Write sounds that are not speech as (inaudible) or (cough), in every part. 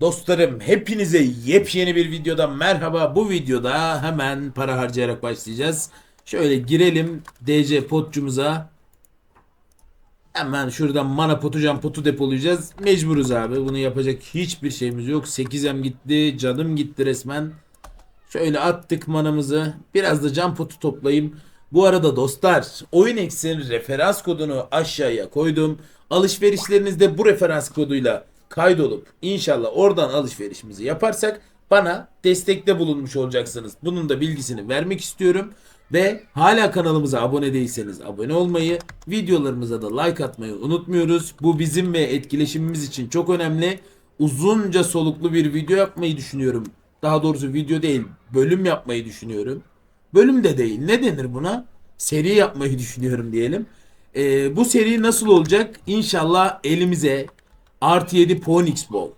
Dostlarım hepinize yepyeni bir videodan merhaba. Bu videoda hemen para harcayarak başlayacağız. Şöyle girelim DC potçumuza. Hemen şuradan mana potu can potu depolayacağız. Mecburuz abi. Bunu yapacak hiçbir şeyimiz yok. 8M gitti. Canım gitti resmen. Şöyle attık manamızı. Biraz da can potu toplayayım. Bu arada dostlar Oyun referans kodunu aşağıya koydum. Alışverişlerinizde bu referans koduyla kaydolup inşallah oradan alışverişimizi yaparsak bana destekte bulunmuş olacaksınız. Bunun da bilgisini vermek istiyorum. Ve hala kanalımıza abone değilseniz abone olmayı, videolarımıza da like atmayı unutmuyoruz. Bu bizim ve etkileşimimiz için çok önemli. Uzunca soluklu bir video yapmayı düşünüyorum. Daha doğrusu video değil, bölüm yapmayı düşünüyorum. Bölüm de değil. Ne denir buna? Seri yapmayı düşünüyorum diyelim. Ee, bu seri nasıl olacak? İnşallah elimize artı 7 Ponix Ball.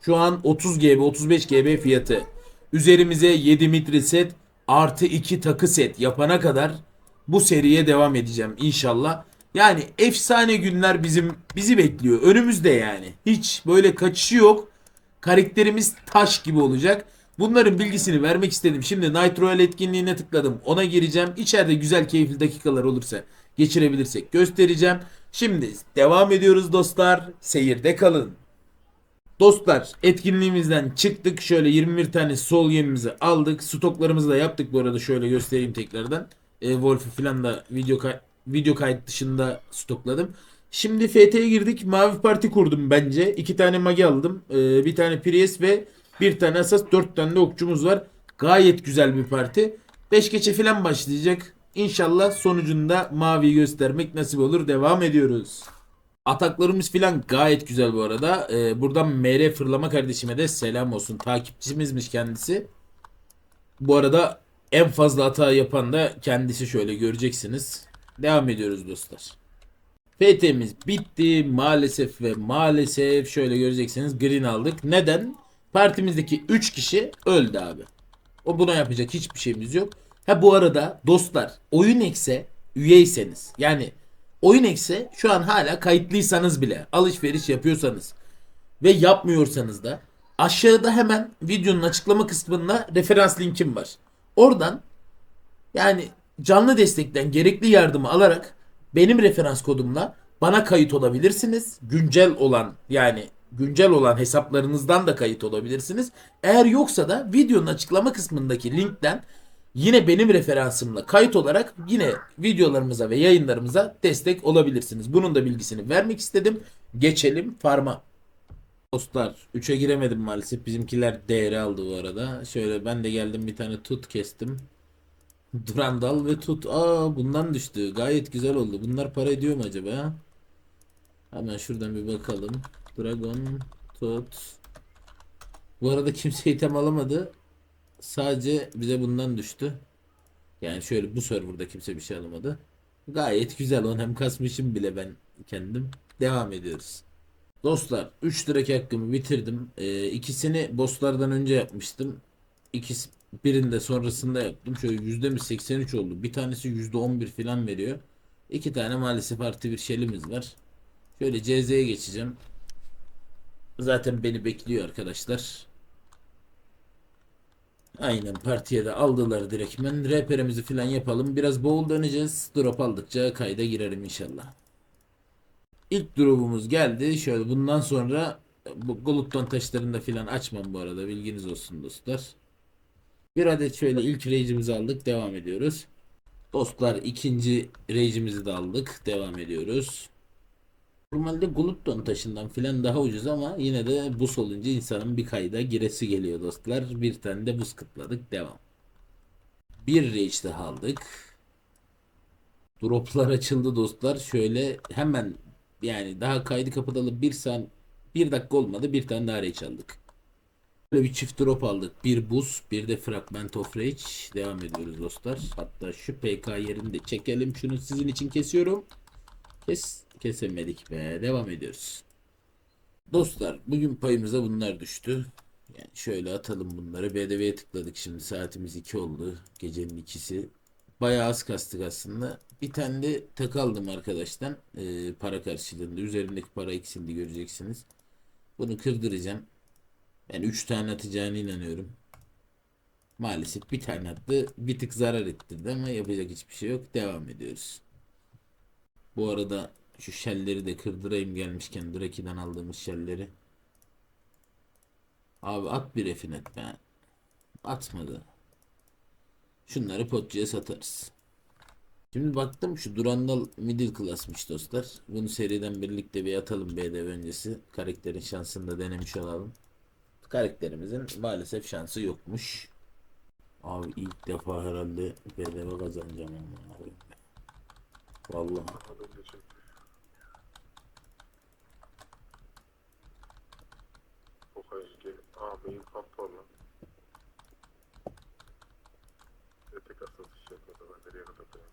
Şu an 30 GB 35 GB fiyatı. Üzerimize 7 mitre set artı 2 takı set yapana kadar bu seriye devam edeceğim inşallah. Yani efsane günler bizim bizi bekliyor. Önümüzde yani. Hiç böyle kaçışı yok. Karakterimiz taş gibi olacak. Bunların bilgisini vermek istedim. Şimdi Night Royale etkinliğine tıkladım. Ona gireceğim. İçeride güzel keyifli dakikalar olursa geçirebilirsek göstereceğim. Şimdi devam ediyoruz dostlar. Seyirde kalın. Dostlar etkinliğimizden çıktık. Şöyle 21 tane sol yemimizi aldık. Stoklarımızı da yaptık bu arada. Şöyle göstereyim tekrardan. E, Wolf'u falan da video, kay- video kayıt dışında stokladım. Şimdi FT'ye girdik. Mavi parti kurdum bence. İki tane magi aldım. E, bir tane Prius ve bir tane asas. Dört tane de okçumuz var. Gayet güzel bir parti. 5 geçe falan başlayacak. İnşallah sonucunda maviyi göstermek nasip olur. Devam ediyoruz. Ataklarımız filan gayet güzel bu arada. Ee, buradan MR Fırlama kardeşime de selam olsun. Takipçimizmiş kendisi. Bu arada en fazla hata yapan da kendisi şöyle göreceksiniz. Devam ediyoruz dostlar. FT'miz bitti maalesef ve maalesef şöyle göreceksiniz green aldık. Neden? Partimizdeki 3 kişi öldü abi. O buna yapacak hiçbir şeyimiz yok. Ha bu arada dostlar oyun ekse üyeyseniz yani oyun ekse şu an hala kayıtlıysanız bile alışveriş yapıyorsanız ve yapmıyorsanız da aşağıda hemen videonun açıklama kısmında referans linkim var. Oradan yani canlı destekten gerekli yardımı alarak benim referans kodumla bana kayıt olabilirsiniz. Güncel olan yani güncel olan hesaplarınızdan da kayıt olabilirsiniz. Eğer yoksa da videonun açıklama kısmındaki linkten yine benim referansımla kayıt olarak yine videolarımıza ve yayınlarımıza destek olabilirsiniz. Bunun da bilgisini vermek istedim. Geçelim farma. Dostlar 3'e giremedim maalesef. Bizimkiler DR aldı bu arada. Şöyle ben de geldim bir tane tut kestim. Durandal ve tut. Aa bundan düştü. Gayet güzel oldu. Bunlar para ediyor mu acaba? Hemen şuradan bir bakalım. Dragon tut. Bu arada kimse item alamadı. Sadece bize bundan düştü. Yani şöyle bu serverda kimse bir şey alamadı. Gayet güzel. On hem kasmışım bile ben kendim. Devam ediyoruz. Dostlar 3 direk hakkımı bitirdim. Ee, ikisini bosslardan önce yapmıştım. İkisi birinde sonrasında yaptım. Şöyle yüzde mi 83 oldu. Bir tanesi yüzde 11 falan veriyor. İki tane maalesef artı bir şelimiz var. Şöyle CZ'ye geçeceğim. Zaten beni bekliyor arkadaşlar. Aynen partiye de aldılar direktmen. Rehberimizi falan yapalım. Biraz boğul döneceğiz. Drop aldıkça kayda girerim inşallah. İlk drop'umuz geldi. Şöyle bundan sonra bu Glutton taşlarında filan açmam bu arada. Bilginiz olsun dostlar. Bir adet şöyle ilk rage'imizi aldık. Devam ediyoruz. Dostlar ikinci rage'imizi de aldık. Devam ediyoruz. Normalde Glutton taşından filan daha ucuz ama yine de buz olunca insanın bir kayda giresi geliyor dostlar. Bir tane de buz kıtladık. Devam. Bir rage daha aldık. Droplar açıldı dostlar. Şöyle hemen yani daha kaydı kapatalı bir saat bir dakika olmadı bir tane daha rage aldık. Böyle bir çift drop aldık. Bir buz, bir de fragment of rage. Devam ediyoruz dostlar. Hatta şu PK yerini de çekelim. Şunu sizin için kesiyorum. Kes, kesemedik be. Devam ediyoruz. Dostlar bugün payımıza bunlar düştü. Yani şöyle atalım bunları. BDV'ye tıkladık şimdi. Saatimiz 2 oldu. Gecenin ikisi. Bayağı az kastık aslında. Bir tane de tak aldım arkadaştan. Ee, para karşılığında. Üzerindeki para eksildi göreceksiniz. Bunu kırdıracağım. Ben 3 tane atacağına inanıyorum. Maalesef bir tane attı. Bir tık zarar ettirdi ama yapacak hiçbir şey yok. Devam ediyoruz. Bu arada şu şelleri de kırdırayım gelmişken Draki'den aldığımız şelleri. Abi at bir refinet be. Atmadı. Şunları potçuya satarız. Şimdi baktım şu Durandal middle class'mış dostlar. Bunu seriden birlikte bir atalım BDV öncesi. Karakterin şansını da denemiş olalım. Karakterimizin maalesef şansı yokmuş. Abi ilk defa herhalde BDV kazanacağım ama Vallahi. Tek asası şey yapmadı ben nereye kapatayım.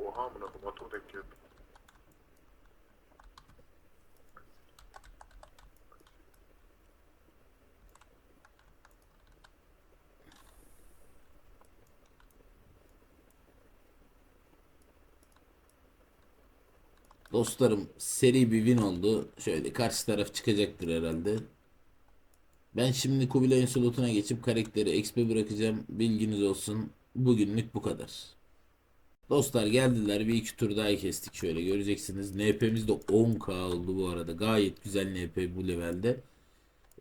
Oha amına koyayım denk geldi. Dostlarım seri bir win oldu. Şöyle karşı taraf çıkacaktır herhalde. Ben şimdi Kubilay'ın slotuna geçip karakteri XP bırakacağım. Bilginiz olsun. Bugünlük bu kadar. Dostlar geldiler. Bir iki tur daha kestik şöyle göreceksiniz. NP'miz de 10k oldu bu arada. Gayet güzel NP bu levelde.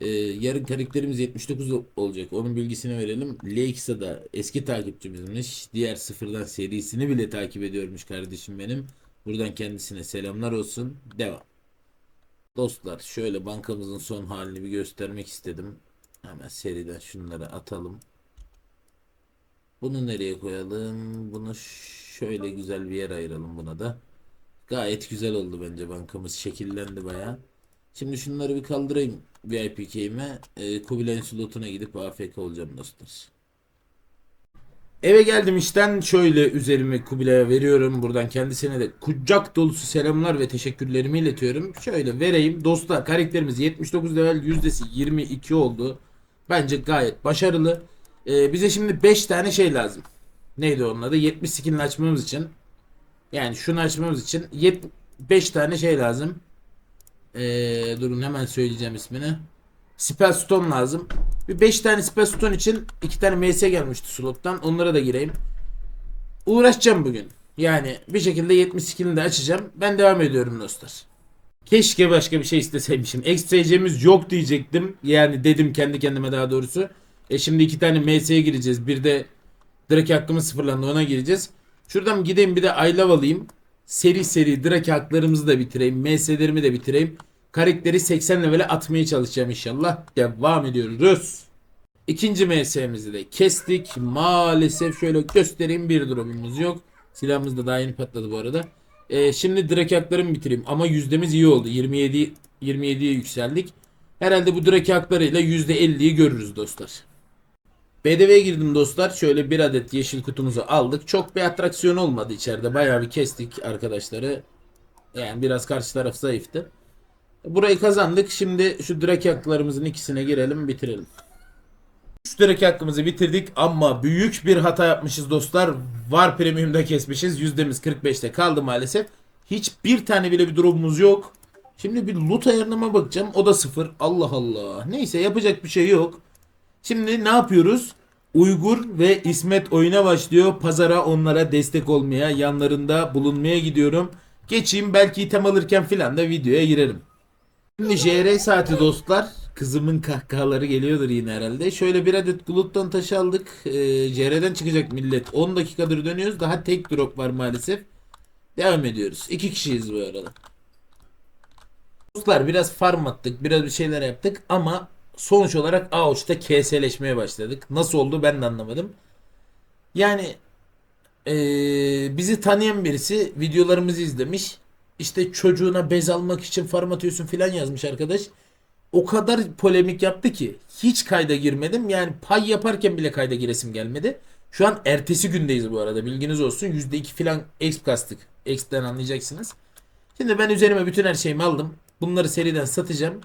Ee, yarın karakterimiz 79 ol- olacak. Onun bilgisini verelim. Lexa da eski takipçimizmiş. Diğer sıfırdan serisini bile takip ediyormuş kardeşim benim. Buradan kendisine selamlar olsun. Devam. Dostlar şöyle bankamızın son halini bir göstermek istedim. Hemen seriden şunları atalım. Bunu nereye koyalım? Bunu şöyle güzel bir yer ayıralım buna da. Gayet güzel oldu bence bankamız şekillendi baya. Şimdi şunları bir kaldırayım VIP key'ime. Ee, Kubilay'ın slotuna gidip AFK olacağım dostlar. Eve geldim işten şöyle üzerimi Kubilay'a veriyorum. Buradan kendisine de kucak dolusu selamlar ve teşekkürlerimi iletiyorum. Şöyle vereyim. Dostlar karakterimiz 79 level yüzdesi 22 oldu. Bence gayet başarılı. Ee, bize şimdi 5 tane şey lazım. Neydi onun adı? 70 skin'ini açmamız için. Yani şunu açmamız için 5 tane şey lazım. Ee, durun hemen söyleyeceğim ismini. Spell Stone lazım. Bir 5 tane Spell Stone için 2 tane MS gelmişti slottan. Onlara da gireyim. Uğraşacağım bugün. Yani bir şekilde 70 skillini de açacağım. Ben devam ediyorum dostlar. Keşke başka bir şey isteseymişim. Ekstracemiz yok diyecektim. Yani dedim kendi kendime daha doğrusu. E şimdi iki tane MS'ye gireceğiz. Bir de Drake hakkımız sıfırlandı ona gireceğiz. Şuradan gideyim bir de I love alayım. Seri seri Drake haklarımızı da bitireyim. MS'lerimi de bitireyim. Karakteri 80 level'e atmaya çalışacağım inşallah. Devam ediyoruz. İkinci MS'mizi de kestik. Maalesef şöyle göstereyim bir drop'umuz yok. Silahımız da daha yeni patladı bu arada. Ee, şimdi Drake haklarımı bitireyim. Ama yüzdemiz iyi oldu. 27 27'ye yükseldik. Herhalde bu Drake haklarıyla %50'yi görürüz dostlar. BDV'ye girdim dostlar. Şöyle bir adet yeşil kutumuzu aldık. Çok bir atraksiyon olmadı içeride. Bayağı bir kestik arkadaşları. Yani biraz karşı taraf zayıftı. Burayı kazandık. Şimdi şu direk haklarımızın ikisine girelim bitirelim. Şu direk hakkımızı bitirdik ama büyük bir hata yapmışız dostlar. Var premium'da kesmişiz. Yüzdemiz 45'te kaldı maalesef. Hiçbir tane bile bir drop'umuz yok. Şimdi bir loot ayarlama bakacağım. O da sıfır. Allah Allah. Neyse yapacak bir şey yok. Şimdi ne yapıyoruz? Uygur ve İsmet oyuna başlıyor. Pazara onlara destek olmaya, yanlarında bulunmaya gidiyorum. Geçeyim belki item alırken filan da videoya girerim. Şimdi JR saati dostlar. Kızımın kahkahaları geliyordur yine herhalde. Şöyle bir adet glutton taşı aldık. Ee, JR'den çıkacak millet. 10 dakikadır dönüyoruz. Daha tek drop var maalesef. Devam ediyoruz. İki kişiyiz bu arada. Dostlar biraz farm attık. Biraz bir şeyler yaptık. Ama sonuç olarak Ouch'ta KS'leşmeye başladık. Nasıl oldu ben de anlamadım. Yani ee, bizi tanıyan birisi videolarımızı izlemiş. İşte çocuğuna bez almak için farm atıyorsun filan yazmış arkadaş. o kadar polemik yaptı ki hiç kayda girmedim. Yani pay yaparken bile kayda giresim gelmedi. Şu an ertesi gündeyiz bu arada. Bilginiz olsun. %2 falan exp kastık. Exp'ten anlayacaksınız. Şimdi ben üzerime bütün her şeyimi aldım. Bunları seriden satacağım.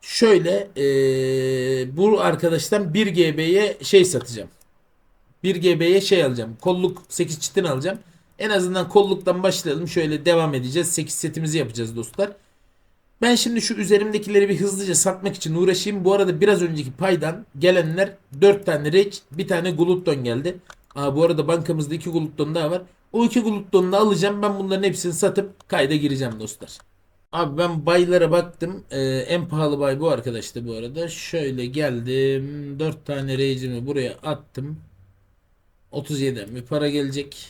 Şöyle eee, bu arkadaştan 1 GB'ye şey satacağım. 1 GB'ye şey alacağım. Kolluk 8 çitin alacağım. En azından kolluktan başlayalım. Şöyle devam edeceğiz. 8 setimizi yapacağız dostlar. Ben şimdi şu üzerimdekileri bir hızlıca satmak için uğraşayım. Bu arada biraz önceki paydan gelenler 4 tane Rage, bir tane Glutton geldi. Aa, bu arada bankamızda 2 Glutton daha var. O 2 Glutton'u da alacağım. Ben bunların hepsini satıp kayda gireceğim dostlar. Abi ben baylara baktım. Ee, en pahalı bay bu arkadaştı bu arada. Şöyle geldim. 4 tane Rage'imi buraya attım. 37'den bir para gelecek.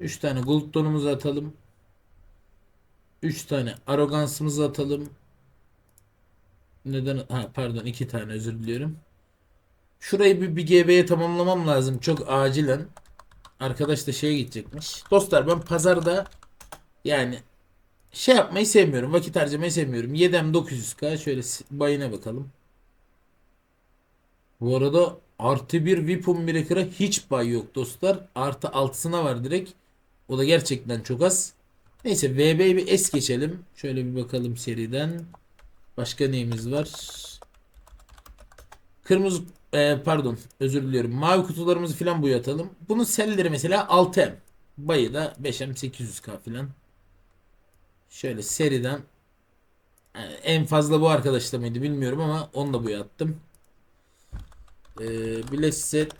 3 tane Glutton'umuzu atalım. 3 tane arrogansımızı atalım. Neden? Ha pardon 2 tane özür diliyorum. Şurayı bir, bir GB'ye tamamlamam lazım çok acilen. Arkadaş da şeye gidecekmiş. Dostlar ben pazarda yani şey yapmayı sevmiyorum. Vakit harcamayı sevmiyorum. Yedem 900k şöyle bayına bakalım. Bu arada artı bir Weapon Breaker'a hiç bay yok dostlar. Artı altısına var direkt. O da gerçekten çok az. Neyse VB'yi bir es geçelim. Şöyle bir bakalım seriden. Başka neyimiz var? Kırmızı e, pardon özür diliyorum. Mavi kutularımızı filan boyatalım. Bunun selleri mesela 6M. Bayı da 5M 800K filan. Şöyle seriden e, en fazla bu arkadaşta mıydı bilmiyorum ama onu da boyattım. E, Blessed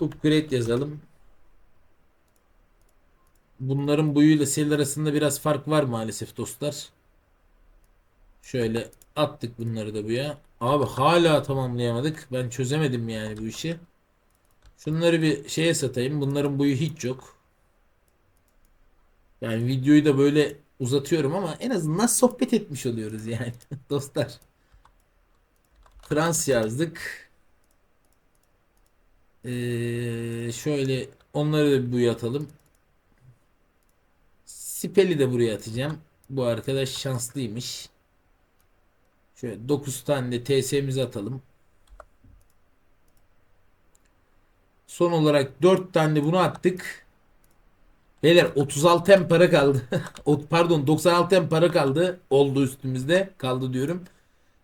Upgrade yazalım. Bunların boyuyla sel arasında biraz fark var maalesef dostlar. Şöyle attık bunları da buya. Abi hala tamamlayamadık. Ben çözemedim yani bu işi. Şunları bir şeye satayım. Bunların boyu hiç yok. Yani videoyu da böyle uzatıyorum ama en azından sohbet etmiş oluyoruz yani (laughs) dostlar. Trans yazdık. Ee, şöyle onları da bir buya atalım. Sipel'i de buraya atacağım. Bu arkadaş şanslıymış. Şöyle 9 tane de TS'mizi atalım. Son olarak 4 tane de bunu attık. Beyler 36 em para kaldı. (laughs) Pardon 96 em para kaldı. Oldu üstümüzde. Kaldı diyorum.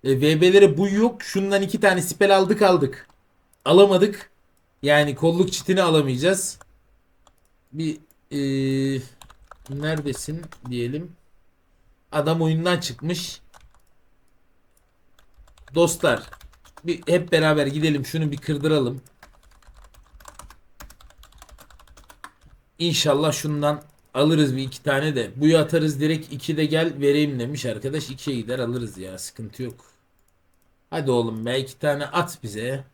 E, VB'lere bu yok. Şundan 2 tane sipel aldık aldık. Alamadık. Yani kolluk çitini alamayacağız. Bir e, neredesin diyelim. Adam oyundan çıkmış. Dostlar bir hep beraber gidelim şunu bir kırdıralım. İnşallah şundan alırız bir iki tane de. Buyu atarız direkt iki de gel vereyim demiş arkadaş. ikiye gider alırız ya sıkıntı yok. Hadi oğlum be iki tane at bize.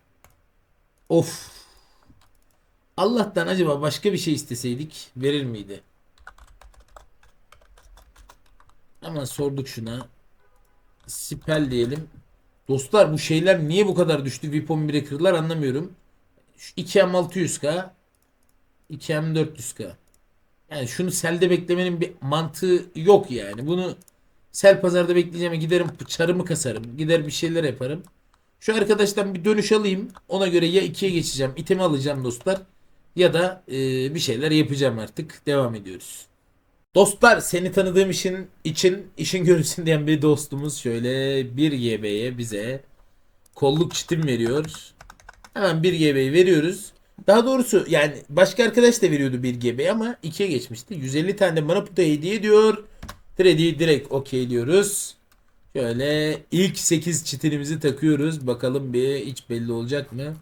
Of. Allah'tan acaba başka bir şey isteseydik verir miydi? Hemen sorduk şuna. Sipel diyelim. Dostlar bu şeyler niye bu kadar düştü? Weapon Breaker'lar anlamıyorum. Şu 2M 600k 2M 400k. Yani şunu selde beklemenin bir mantığı yok yani. Bunu sel pazarda bekleyeceğime giderim çarımı kasarım. Gider bir şeyler yaparım. Şu arkadaştan bir dönüş alayım. Ona göre ya 2'ye geçeceğim. itemi alacağım dostlar. Ya da e, bir şeyler yapacağım artık. Devam ediyoruz. Dostlar seni tanıdığım işin için işin görünsün diyen bir dostumuz şöyle 1 GB'ye bize kolluk çitim veriyor. Hemen 1 GB'yi veriyoruz. Daha doğrusu yani başka arkadaş da veriyordu 1 GB ama 2'ye geçmişti. 150 tane de bana puta hediye ediyor. Freddy'yi direkt okey diyoruz. Şöyle ilk 8 çitinimizi takıyoruz. Bakalım bir hiç belli olacak mı?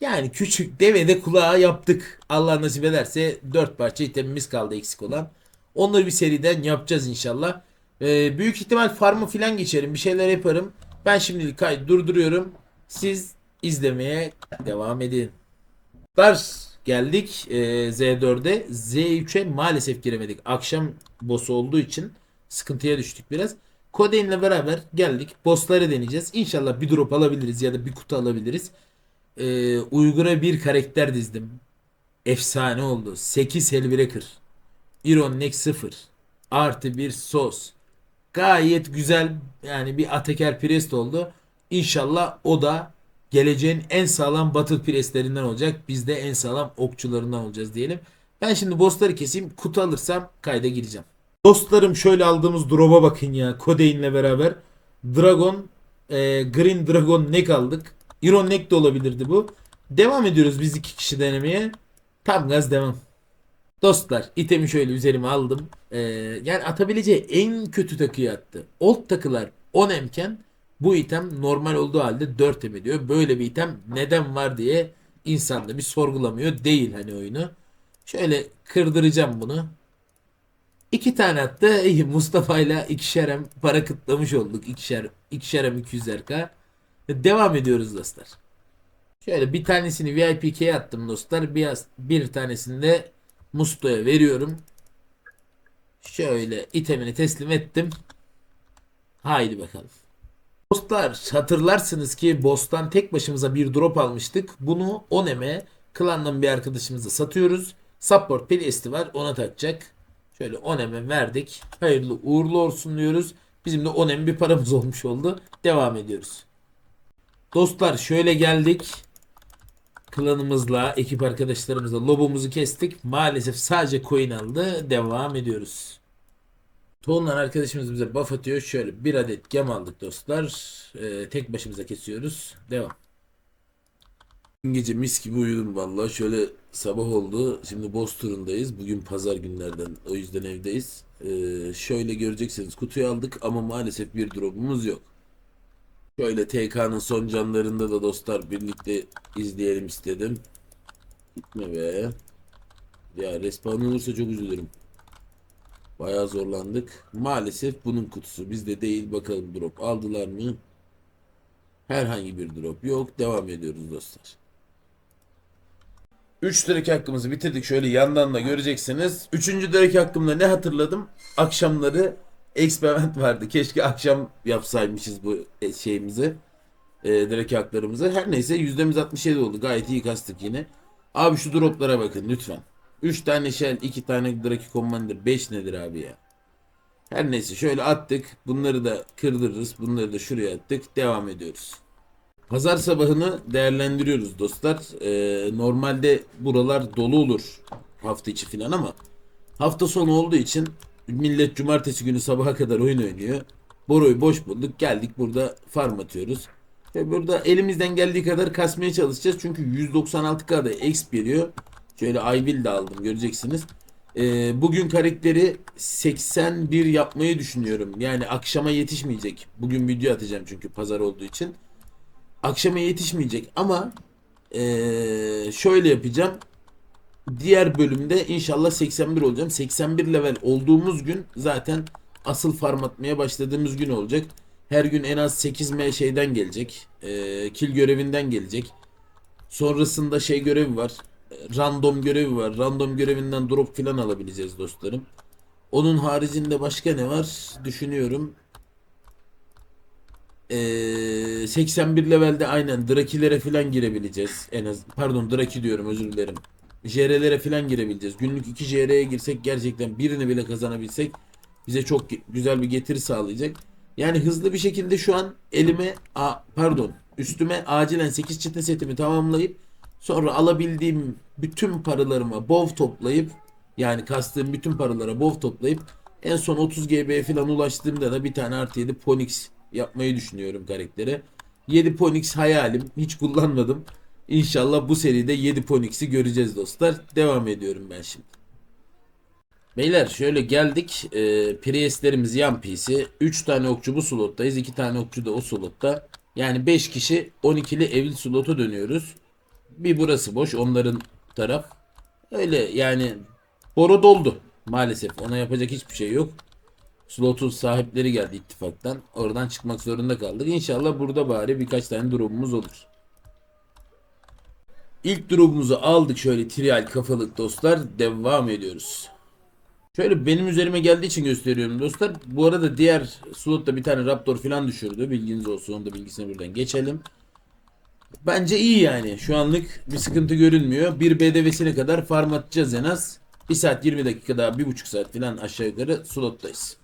Yani küçük devede kulağı yaptık. Allah nasip ederse 4 parça itemimiz kaldı eksik olan. Onları bir seriden yapacağız inşallah. Ee, büyük ihtimal farmı filan geçerim. Bir şeyler yaparım. Ben şimdilik kaydı durduruyorum. Siz izlemeye devam edin. Stars geldik e, Z4'e. Z3'e maalesef giremedik. Akşam boss olduğu için sıkıntıya düştük biraz. Coden'le beraber geldik. Bossları deneyeceğiz. İnşallah bir drop alabiliriz ya da bir kutu alabiliriz. E, Uygur'a bir karakter dizdim. Efsane oldu. 8 Hellbreaker. Iron Neck 0. Artı bir sos. Gayet güzel yani bir Ateker Priest oldu. İnşallah o da geleceğin en sağlam battle prestlerinden olacak. Biz de en sağlam okçularından olacağız diyelim. Ben şimdi bossları keseyim. Kutu alırsam kayda gireceğim. Dostlarım şöyle aldığımız drop'a bakın ya. Codane'le beraber. Dragon, e, Green Dragon neck aldık. Iron neck de olabilirdi bu. Devam ediyoruz biz iki kişi denemeye. Tam gaz devam. Dostlar itemi şöyle üzerime aldım. Ee, yani atabileceği en kötü takıyı attı. Old takılar 10 emken bu item normal olduğu halde 4 em ediyor. Böyle bir item neden var diye insan da bir sorgulamıyor değil hani oyunu. Şöyle kırdıracağım bunu. İki tane attı. İyi Mustafa ile ikişerem para kıtlamış olduk. İkişer, ikişerem 200'er Devam ediyoruz dostlar. Şöyle bir tanesini VIP'ye attım dostlar. Bir, bir tanesini de Musto'ya veriyorum. Şöyle itemini teslim ettim. Haydi bakalım. Dostlar hatırlarsınız ki Boss'tan tek başımıza bir drop almıştık. Bunu Onem'e klandan bir arkadaşımıza satıyoruz. Support Priest'i var ona takacak. Şöyle Onem'e verdik. Hayırlı uğurlu olsun diyoruz. Bizim de Onem bir paramız (laughs) olmuş oldu. Devam ediyoruz. Dostlar şöyle geldik klanımızla, ekip arkadaşlarımızla lobomuzu kestik. Maalesef sadece coin aldı. Devam ediyoruz. Tonlan arkadaşımız bize buff atıyor. Şöyle bir adet gem aldık dostlar. Ee, tek başımıza kesiyoruz. Devam. Dün gece mis gibi uyudum vallahi. Şöyle sabah oldu. Şimdi boss turundayız. Bugün pazar günlerden. O yüzden evdeyiz. Ee, şöyle göreceksiniz. Kutuyu aldık ama maalesef bir drop'umuz yok. Şöyle TK'nın son canlarında da dostlar birlikte izleyelim istedim. Gitme be. Ya respawn olursa çok üzülürüm. Bayağı zorlandık. Maalesef bunun kutusu. Bizde değil. Bakalım drop aldılar mı? Herhangi bir drop yok. Devam ediyoruz dostlar. 3 direk hakkımızı bitirdik. Şöyle yandan da göreceksiniz. 3. direk hakkımda ne hatırladım? Akşamları eksperiment vardı. Keşke akşam yapsaymışız bu e, şeyimizi. E, direk haklarımızı. Her neyse yüzdemiz 67 oldu. Gayet iyi kastık yine. Abi şu droplara bakın lütfen. 3 tane shell, 2 tane Draki Commander, 5 nedir abi ya? Her neyse şöyle attık. Bunları da kırdırırız. Bunları da şuraya attık. Devam ediyoruz. Pazar sabahını değerlendiriyoruz dostlar. Ee, normalde buralar dolu olur hafta içi falan ama hafta sonu olduğu için millet cumartesi günü sabaha kadar oyun oynuyor. Boroyu boş bulduk. Geldik burada farm atıyoruz. Ve burada elimizden geldiği kadar kasmaya çalışacağız. Çünkü 196k'da exp veriyor. Şöyle Aybil de aldım göreceksiniz. Ee, bugün karakteri 81 yapmayı düşünüyorum. Yani akşama yetişmeyecek. Bugün video atacağım çünkü pazar olduğu için. Akşama yetişmeyecek ama ee, şöyle yapacağım. Diğer bölümde inşallah 81 olacağım. 81 level olduğumuz gün zaten asıl farm atmaya başladığımız gün olacak. Her gün en az 8M şeyden gelecek. Ee, kill görevinden gelecek. Sonrasında şey görevi var. Random görevi var. Random görevinden drop filan alabileceğiz dostlarım. Onun haricinde başka ne var? Düşünüyorum. Ee, 81 levelde aynen Drakilere filan girebileceğiz. En az pardon Draki diyorum özür dilerim. JR'lere filan girebileceğiz. Günlük 2 JR'ye girsek gerçekten birini bile kazanabilsek bize çok güzel bir getiri sağlayacak. Yani hızlı bir şekilde şu an elime a, pardon üstüme acilen 8 çete setimi tamamlayıp sonra alabildiğim bütün paralarıma bov toplayıp yani kastığım bütün paralara bov toplayıp en son 30 GB falan ulaştığımda da bir tane artı 7 Ponix yapmayı düşünüyorum karaktere. 7 Ponix hayalim. Hiç kullanmadım. İnşallah bu seride 7 Ponix'i göreceğiz dostlar. Devam ediyorum ben şimdi. Beyler şöyle geldik. E, Priestlerimiz yan PC. 3 tane okçu bu slottayız. 2 tane okçu da o slotta. Yani 5 kişi 12'li evil slotu dönüyoruz. Bir burası boş. Onların taraf. Öyle yani boru doldu. Maalesef ona yapacak hiçbir şey yok. Slotun sahipleri geldi ittifaktan. Oradan çıkmak zorunda kaldık. İnşallah burada bari birkaç tane durumumuz olur. İlk drop'umuzu aldık şöyle trial kafalık dostlar. Devam ediyoruz. Şöyle benim üzerime geldiği için gösteriyorum dostlar. Bu arada diğer slotta bir tane Raptor falan düşürdü. Bilginiz olsun. Onu da bilgisine buradan geçelim. Bence iyi yani. Şu anlık bir sıkıntı görünmüyor. Bir BDV'sine kadar farm atacağız en az. 1 saat 20 dakika daha 1,5 saat falan aşağı yukarı slottayız.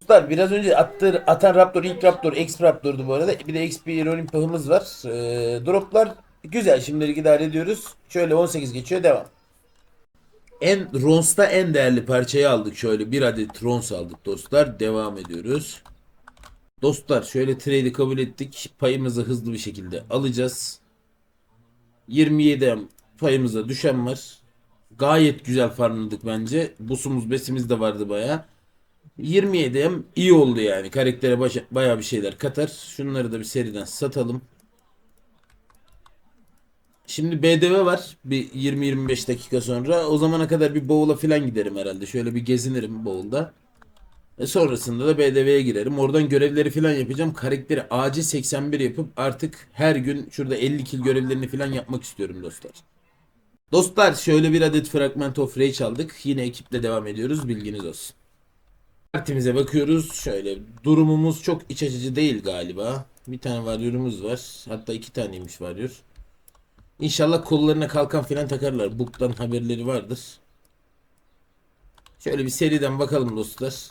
Dostlar biraz önce attı, atan Raptor ilk Raptor X Raptor'du bu arada. Bir de XP Ronin pahımız var. Ee, droplar güzel şimdilik idare ediyoruz. Şöyle 18 geçiyor devam. En Rons'ta en değerli parçayı aldık. Şöyle bir adet Rons aldık dostlar. Devam ediyoruz. Dostlar şöyle trade'i kabul ettik. Payımızı hızlı bir şekilde alacağız. 27 payımıza düşen var. Gayet güzel farmladık bence. Busumuz besimiz de vardı baya. 27 hem iyi oldu yani. Karaktere başa, baya bir şeyler katar. Şunları da bir seriden satalım. Şimdi BDV var. Bir 20-25 dakika sonra. O zamana kadar bir bowl'a falan giderim herhalde. Şöyle bir gezinirim bowl'da. E sonrasında da BDV'ye girerim. Oradan görevleri falan yapacağım. Karakteri acil 81 yapıp artık her gün şurada 50 kill görevlerini falan yapmak istiyorum dostlar. Dostlar şöyle bir adet Fragment of Rage aldık. Yine ekiple devam ediyoruz. Bilginiz olsun. Partimize bakıyoruz. Şöyle durumumuz çok iç açıcı değil galiba. Bir tane varyörümüz var. Hatta iki taneymiş varyör. İnşallah kollarına kalkan falan takarlar. Book'tan haberleri vardır. Şöyle bir seriden bakalım dostlar.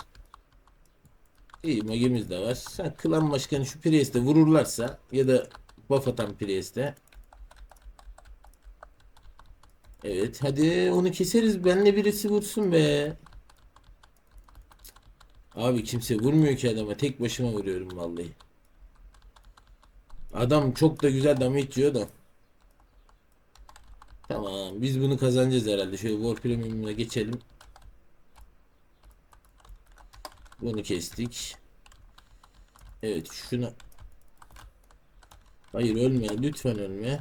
İyi magimiz de var. Ha, klan başkanı şu Priest'e vururlarsa ya da buff atan Priest'e. Evet hadi onu keseriz. Benle birisi vursun be. Abi kimse vurmuyor ki adama. Tek başıma vuruyorum vallahi. Adam çok da güzel damage yiyor da. Tamam biz bunu kazanacağız herhalde. Şöyle War Premium'una geçelim. Bunu kestik. Evet şunu. Hayır ölme lütfen ölme.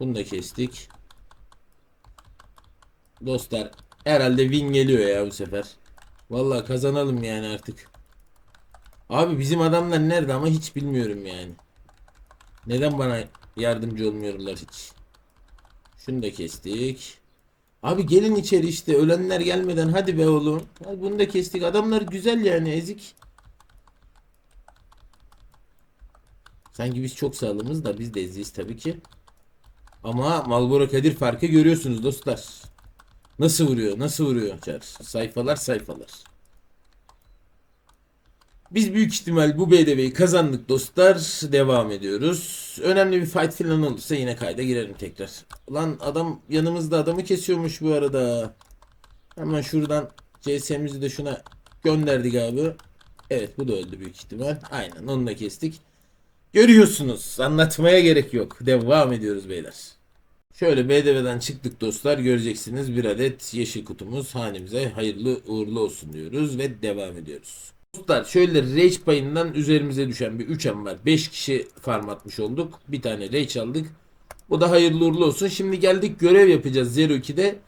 Bunu da kestik. Dostlar herhalde win geliyor ya bu sefer. Vallahi kazanalım yani artık. Abi bizim adamlar nerede ama hiç bilmiyorum yani. Neden bana yardımcı olmuyorlar hiç? Şunu da kestik. Abi gelin içeri işte ölenler gelmeden hadi be oğlum. Hadi bunu da kestik. Adamlar güzel yani ezik. Sanki biz çok sağlamız da biz de eziyiz tabii ki. Ama Malboro Kadir farkı görüyorsunuz dostlar. Nasıl vuruyor? Nasıl vuruyor? Sayfalar sayfalar. Biz büyük ihtimal bu BDV'yi kazandık dostlar. Devam ediyoruz. Önemli bir fight falan olursa yine kayda girerim tekrar. Lan adam yanımızda adamı kesiyormuş bu arada. Hemen şuradan CS'mizi de şuna gönderdik abi. Evet bu da öldü büyük ihtimal. Aynen onu da kestik. Görüyorsunuz. Anlatmaya gerek yok. Devam ediyoruz beyler. Şöyle BDV'den çıktık dostlar. Göreceksiniz bir adet yeşil kutumuz hanemize hayırlı uğurlu olsun diyoruz ve devam ediyoruz. Dostlar şöyle Rage payından üzerimize düşen bir 3M var. 5 kişi farm atmış olduk. Bir tane Rage aldık. Bu da hayırlı uğurlu olsun. Şimdi geldik görev yapacağız 02'de.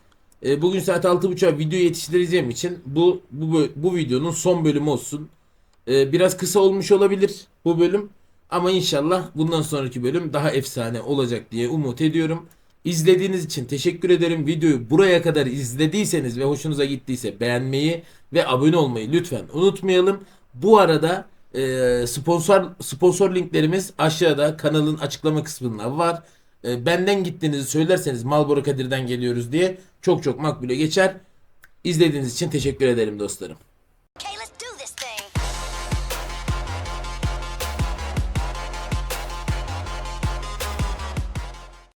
E, bugün saat 6.30'a video yetiştireceğim için bu, bu bu videonun son bölümü olsun. E, biraz kısa olmuş olabilir bu bölüm. Ama inşallah bundan sonraki bölüm daha efsane olacak diye umut ediyorum. İzlediğiniz için teşekkür ederim. Videoyu buraya kadar izlediyseniz ve hoşunuza gittiyse beğenmeyi ve abone olmayı lütfen unutmayalım. Bu arada e, sponsor sponsor linklerimiz aşağıda kanalın açıklama kısmında var. E, benden gittiğinizi söylerseniz Malboro Kadir'den geliyoruz diye çok çok makbule geçer. İzlediğiniz için teşekkür ederim dostlarım.